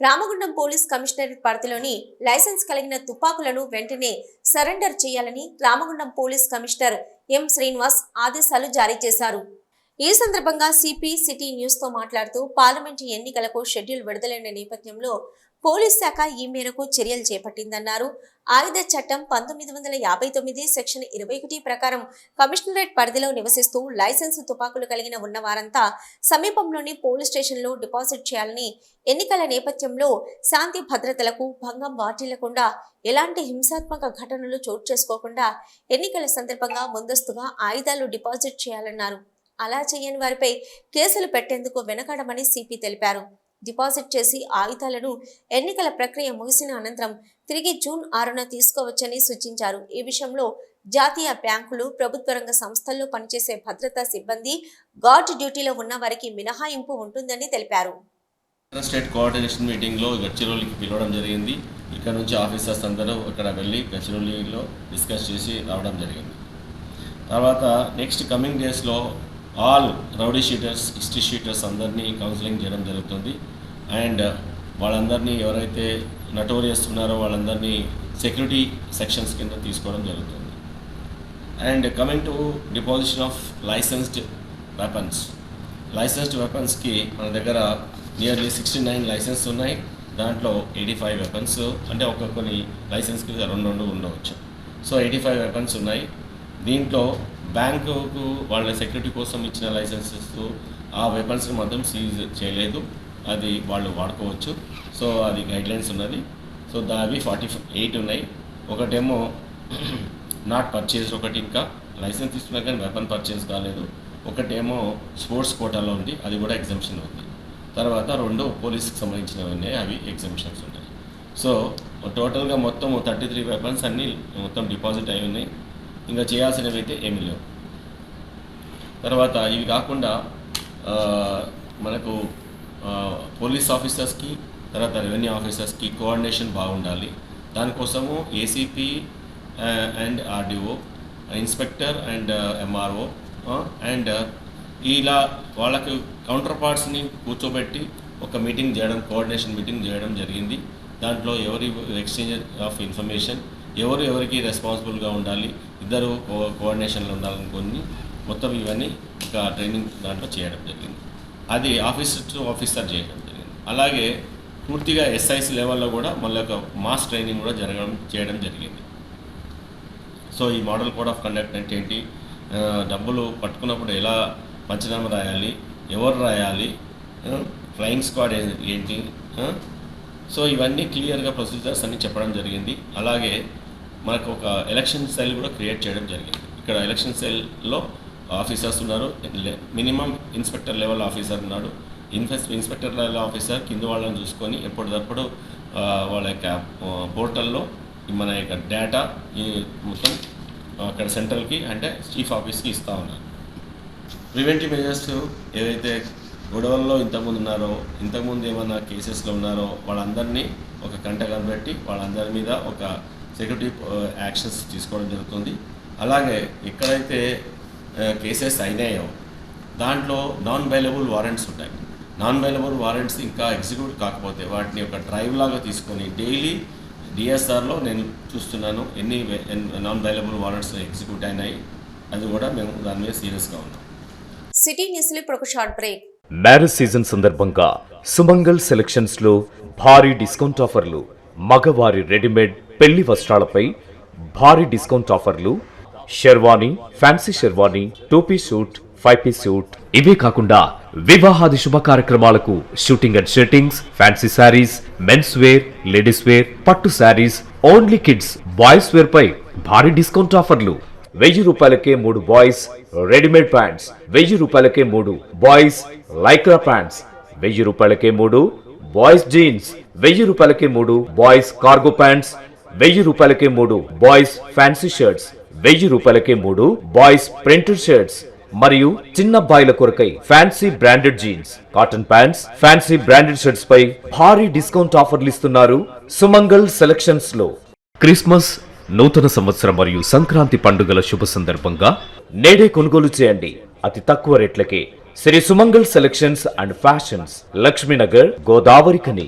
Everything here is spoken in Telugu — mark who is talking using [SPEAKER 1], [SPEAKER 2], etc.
[SPEAKER 1] రామగుండం పోలీస్ కమిషనరేట్ పరిధిలోని లైసెన్స్ కలిగిన తుపాకులను వెంటనే సరెండర్ చేయాలని Ramagundam police commissioner M Srinivas ఆదేశాలు జారీ చేశారు. ఈ సందర్భంగా సిపి సిటీ న్యూస్తో మాట్లాడుతూ పార్లమెంటు ఎన్నికలకు షెడ్యూల్ విడుదలైన నేపథ్యంలో పోలీస్ శాఖ ఈ మేరకు చర్యలు చేపట్టిందన్నారు. ఆయుధ చట్టం పంతొమ్మిది వందల యాభై తొమ్మిది సెక్షన్ ఇరవై ఒకటి ప్రకారం కమిషనరేట్ పరిధిలో నివసిస్తూ లైసెన్సు తుపాకులు కలిగిన ఉన్న వారంతా సమీపంలోని పోలీస్ స్టేషన్లో డిపాజిట్ చేయాలని ఎన్నికల నేపథ్యంలో శాంతి భద్రతలకు భంగం వాటిల్లకుండా ఎలాంటి హింసాత్మక ఘటనలు చోటు చేసుకోకుండా ఎన్నికల సందర్భంగా ముందస్తుగా ఆయుధాలు డిపాజిట్ చేయాలన్నారు. అలా చేయని వారిపై కేసులు పెట్టేందుకు వెనకడమని సిపి తెలిపారు. డిపాజిట్ చేసి ఆయుధాలను ఎన్నికల ప్రక్రియ ముగిసిన అనంతరం తిరిగి జూన్ ఆరున తీసుకోవచ్చని సూచించారు. ఈ విషయంలో జాతీయ బ్యాంకులు ప్రభుత్వ రంగ సంస్థల్లో పనిచేసే భద్రతా సిబ్బంది గార్డ్ డ్యూటీలో ఉన్న వారికి మినహాయింపు ఉంటుందని తెలిపారు.
[SPEAKER 2] స్టేట్ కోఆర్డినేషన్ మీటింగ్లో గచ్చిరోలికి పిలవడం జరిగింది. ఇక్కడ నుంచి ఆఫీసర్స్ అందరూ ఇక్కడ వెళ్ళి గచ్చిరోలిలో డిస్కస్ చేసి రావడం జరిగింది. తర్వాత నెక్స్ట్ కమింగ్ డేస్లో all rowdy sheeters history sheeters అందరినీ కౌన్సిలింగ్ చేయడం జరుగుతుంది. అండ్ వాళ్ళందరినీ ఎవరైతే నటోరియస్ ఉన్నారో వాళ్ళందరినీ సెక్యూరిటీ సెక్షన్స్ కింద తీసుకోవడం జరుగుతుంది. And coming to deposition of licensed weapons. Licensed వెపన్స్కి మన దగ్గర నియర్లీ సిక్స్టీ నైన్ లైసెన్స్ ఉన్నాయి. దాంట్లో ఎయిటీ ఫైవ్ వెపన్స్ అంటే ఒక్కొక్కని లైసెన్స్కి రెండు రెండు ఉండవచ్చు. సో ఎయిటీ ఫైవ్ వెపన్స్ ఉన్నాయి. దీంట్లో బ్యాంకుకు వాళ్ళ సెక్యూరిటీ కోసం ఇచ్చిన లైసెన్సెస్ ఆ వెపన్స్ని మాత్రం సీజ్ చేయలేదు. అది వాళ్ళు వాడుకోవచ్చు. సో అది గైడ్లైన్స్ ఉన్నది. సో దావి ఫార్టీ ఎయిట్ ఉన్నాయి. ఒకటేమో నాట్ పర్చేజ్ ఒకటి ఇంకా లైసెన్స్ తీసుకున్నా కానీ వెపన్ పర్చేజ్ కాలేదు. ఒకటేమో స్పోర్ట్స్ కోటాలో ఉంది. అది కూడా ఎగ్జామ్షన్ ఉంది. తర్వాత రెండు పోలీస్కి సంబంధించినవి ఉన్నాయి. అవి ఎగ్జామ్షన్స్ ఉన్నాయి. సో టోటల్గా మొత్తం థర్టీ త్రీ వెపన్స్ అన్నీ మొత్తం డిపాజిట్ అయి ఉన్నాయి. ఇంకా చేయాల్సినవి అయితే ఏమీ లేవు. తర్వాత ఇవి కాకుండా మనకు పోలీస్ ఆఫీసర్స్కి తర్వాత రెవెన్యూ ఆఫీసర్స్కి కోఆర్డినేషన్ బాగుండాలి. దానికోసము ACP and RDO inspector and MRO and ఇలా వాళ్ళకి కౌంటర్ పార్ట్స్ని కూర్చోబెట్టి ఒక మీటింగ్ చేయడం కోఆర్డినేషన్ మీటింగ్ చేయడం జరిగింది. దాంట్లో ఎవరి ఎక్స్చేంజ్ ఆఫ్ ఇన్ఫర్మేషన్ ఎవరు ఎవరికి రెస్పాన్సిబుల్గా ఉండాలి ఇద్దరు కో కోఆర్డినేషన్లో ఉండాలనుకుని మొత్తం ఇవన్నీ ఒక ట్రైనింగ్ దాంట్లో చేయడం జరిగింది. అది ఆఫీసర్ టు ఆఫీసర్ చేయడం జరిగింది. అలాగే పూర్తిగా ఎస్ఐసి లెవెల్లో కూడా మళ్ళీ ఒక మాస్ ట్రైనింగ్ కూడా జరగడం చేయడం జరిగింది. సో ఈ మోడల్ కోడ్ ఆఫ్ కండక్ట్ అంటే ఏంటి? డబ్బులు పట్టుకున్నప్పుడు ఎలా పంచనామా రాయాలి ఎవరు రాయాలి ఫ్లయింగ్ స్క్వాడ్ ఏంటి? సో ఇవన్నీ క్లియర్గా ప్రొసీజర్స్ అన్నీ చెప్పడం జరిగింది. అలాగే మనకు ఒక ఎలక్షన్ సెల్ కూడా క్రియేట్ చేయడం జరిగింది. ఇక్కడ ఎలక్షన్ సెల్లో ఆఫీసర్స్ ఉన్నారు. మినిమం ఇన్స్పెక్టర్ లెవెల్ ఆఫీసర్ ఉన్నాడు. ఇన్ఫెస్ ఇన్స్పెక్టర్ లెవెల్ ఆఫీసర్ కింద వాళ్ళని చూసుకొని ఎప్పటికప్పుడు వాళ్ళ యొక్క పోర్టల్లో మన యొక్క డేటా ఈ మొత్తం అక్కడ సెంట్రల్కి అంటే చీఫ్ ఆఫీస్కి ఇస్తూ ఉన్నారు. ప్రివెంటివ్ మెజర్స్ ఏదైతే గొడవల్లో ఇంతకుముందు ఉన్నారో ఇంతకుముందు ఏమైనా కేసెస్లో ఉన్నారో వాళ్ళందరినీ ఒక కంట కనబెట్టి వాళ్ళందరి మీద ఒక సెక్యూరిటీ యాక్షన్స్ తీసుకోవడం జరుగుతుంది. అలాగే ఎక్కడైతే కేసెస్ అయినాయో దాంట్లో నాన్ బైలబుల్ వారెంట్స్ ఉంటాయి. నాన్ బైలబుల్ వారెంట్స్ ఇంకా ఎగ్జిక్యూట్ కాకపోతే వాటిని ఒక డ్రైవ్ లాగా తీసుకొని డైలీ డిఎస్ఆర్లో నేను చూస్తున్నాను ఎన్ని నాన్ బైలబుల్ వారెంట్స్ ఎగ్జిక్యూట్ అయినాయి. అది కూడా మేము దాని మీద సీరియస్గా ఉన్నాం.
[SPEAKER 1] సిటీ న్యూస్లో ఇప్పుడు ఒక షార్ట్ బ్రేక్.
[SPEAKER 3] మ్యారేజ్ సీజన్ సందర్భంగా సుమంగల్ సెలక్షన్స్లో భారీ డిస్కౌంట్ ఆఫర్లు మగవారి రెడీమేడ్ పెళ్ళి వస్త్రాలపై భారీ డిస్కౌంట్ ఆఫర్లు. Sherwani fancy sherwani two piece suit five piece suit. ఇవే కాకుండా వివాహాది శుభ కార్యక్రమాలకు shooting and shirtings fancy saris men's wear ladies wear పట్టు saris only kids boys wear పై భారీ డిస్కౌంట్ ఆఫర్లు. వెయ్యి రూపాయలకే మూడు బాయ్స్ రెడీమేడ్ ప్యాంట్స్. వెయ్యి రూపాయలకే మూడు బాయ్స్ లైక్రా ప్యాంట్స్. వెయ్యి రూపాయలకే మూడు బాయ్స్ జీన్స్. వెయ్యి రూపాయలకే మూడు బాయ్స్ కార్గో ప్యాంట్స్. వెయ్యి రూపాయలకే మూడు బాయ్స్ ఫ్యాన్సీ షర్ట్స్ వెయ్యి రూపాయలకే మూడు బాయ్స్ ప్రింటెడ్ షర్ట్స్ మరియు చిన్న అబ్బాయిల కొరకై fancy branded jeans cotton pants fancy branded shirts పై భారీ డిస్కౌంట్ ఆఫర్లు ఇస్తున్నారు సుమంగల్ సెలక్షన్స్లో. క్రిస్మస్ నూతన సంవత్సరం మరియు సంక్రాంతి పండుగల శుభ సందర్భంగా నేడే కొనుగోలు చేయండి. అతి తక్కువ రేట్లకే Shri Sumangal selections and fashions Lakshminagar Godavari కని.